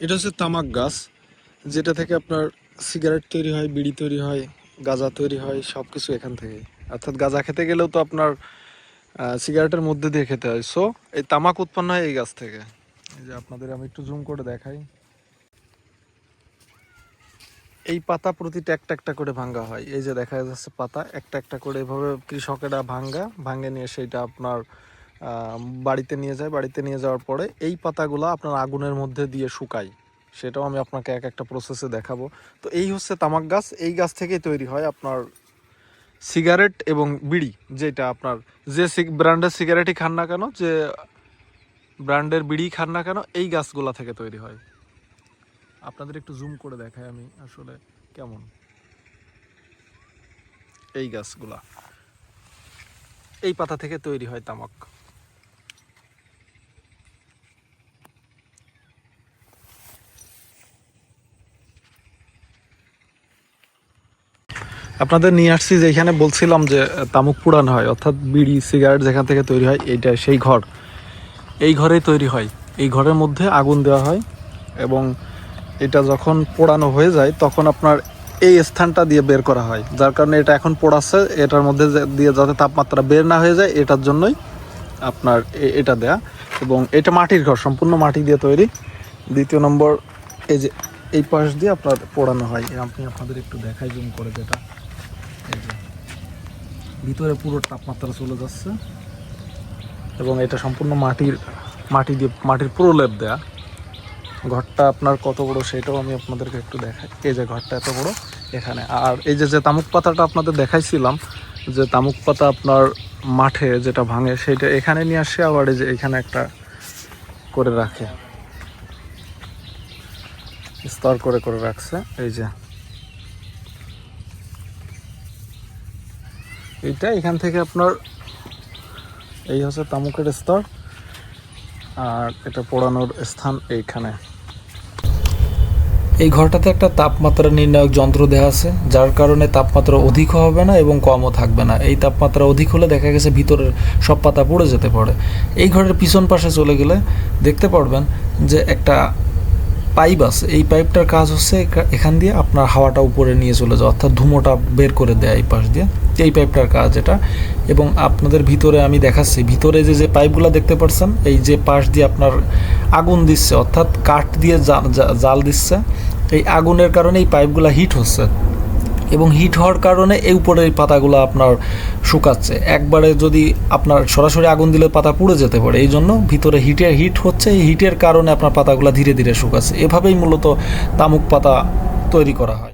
এটা হচ্ছে তামাক গাছ, যেটা থেকে আপনার সিগারেট তৈরি হয়, বিড়ি তৈরি হয়, গাঁজা তৈরি হয় সব কিছু এখান থেকে। অর্থাৎ গাঁজা খেতে গেলেও তো আপনার সিগারেটের মধ্যে দিয়ে খেতে হয়। সো এই তামাক উৎপন্ন হয় এই গাছ থেকে। এই যে আপনাদের আমি একটু জুম করে দেখাই। এই পাতা প্রতিটা একটা একটা করে ভাঙ্গা হয়। এই যে দেখা যাচ্ছে পাতা, একটা একটা করে এভাবে কৃষকেরা ভাঙ্গা, ভাঙ্গে নিয়ে সেইটা আপনার বাড়িতে নিয়ে যায়, বাড়িতে নিয়ে যাওয়ার পরে এই পাতাগুলো আপনার আগুনের মধ্যে দিয়ে শুকাই সেটাও আমি আপনাকে এক একটা প্রসেসে দেখাবো। তো এই হচ্ছে তামাক গাছ। এই গাছ থেকেই তৈরি হয় আপনার সিগারেট এবং বিড়ি, যেটা আপনার যে ব্র্যান্ডের সিগারেটই খান না কেন, যে ব্র্যান্ডের বিড়ি খান না কেন, এই গাছগুলা থেকে তৈরি হয়। আপনাদের একটু জুম করে দেখাই আমি আসলে কেমন। এই গাছগুলা। এই পাতা থেকে তৈরি হয় তামাক। আপনাদের নিয়ে আসছি যে যেখানে বলছিলাম যে তামুক পুরানো হয়, অর্থাৎ বিড়ি, সিগারেট যেখান থেকে তৈরি হয়, এইটা সেই ঘর। এই ঘরেই তৈরি হয়। এই ঘরের মধ্যে আগুন দেওয়া হয় এবং এটা যখন পোড়ানো হয়ে যায়, তখন আপনার এই স্থানটা দিয়ে বের করা হয়। যার কারণে এটা এখন পোড়াচ্ছে, এটার মধ্যে দিয়ে যাতে তাপমাত্রা বের না হয়ে যায়, এটার জন্যই আপনার এটা দেয়া। এবং এটা মাটির ঘর, সম্পূর্ণ মাটি দিয়ে তৈরি। দ্বিতীয় নম্বর, এই যে, এই পাশ দিয়ে আপনার পোড়ানো হয়। আপনি আপনাদের একটু দেখাই, জুম করে যেটা। ভিতরে পুরো তাপমাত্রা চলে যাচ্ছে। এবং এটা সম্পূর্ণ মাটির, মাটি দিয়ে, মাটির পুরো লেপ দেয়া। ঘরটা আপনার কত বড় সেটাও আমি আপনাদেরকে একটু দেখাই। এই যে ঘরটা এত বড় এখানে। আর এই যে যে তামুক পাতাটা আপনাদের দেখাইছিলাম, যে তামুক পাতা আপনার মাঠে যেটা ভাঙে, সেটা এখানে নিয়ে আসে, আবার এই যে এখানে একটা করে রাখে। স্তর করে করে রাখছে। এই যে এইটা, এখান থেকে আপনার এই হচ্ছে তামুকের স্তর, আর এটা পোড়ানোর স্থান এইখানে। এই ঘরটাতে একটা তাপমাত্রা নির্ণায়ক যন্ত্র দেওয়া আছে, যার কারণে তাপমাত্রা অধিকও হবে না এবং কমও থাকবে না। এই তাপমাত্রা অধিক হলে দেখা গেছে ভিতরের সব পাতা পড়ে যেতে পারে। এই ঘরের পিছন পাশে চলে গেলে দেখতে পারবেন যে একটা পাইপ আছে, এই পাইপটার কাজ হচ্ছে এখান দিয়ে আপনার হাওয়াটা উপরে নিয়ে চলে যাওয়া, অর্থাৎ ধুমোটা বের করে দেয় এই পাশ দিয়ে। এই পাইপটার কাজ এটা। এবং আপনাদের ভিতরে আমি দেখাচ্ছি, ভিতরে যে যে পাইপগুলো দেখতে পাচ্ছেন এই যে পাশ দিয়ে আপনার আগুন দিচ্ছে, অর্থাৎ কাঠ দিয়ে জাল দিচ্ছে, এই আগুনের কারণে এই পাইপগুলো হিট হচ্ছে। এবং হিট হওয়ার কারণে এই উপরের পাতাগুলো আপনার শুকাচ্ছে। একবারে যদি আপনার সরাসরি আগুন দিলে পাতা পুড়ে যেতে পারে, এই জন্য ভিতরে হিটের হিট হচ্ছে, এই হিটের কারণে আপনার পাতাগুলো ধীরে ধীরে শুকাচ্ছে। এভাবেই মূলত তামুক পাতা তৈরি করা হয়।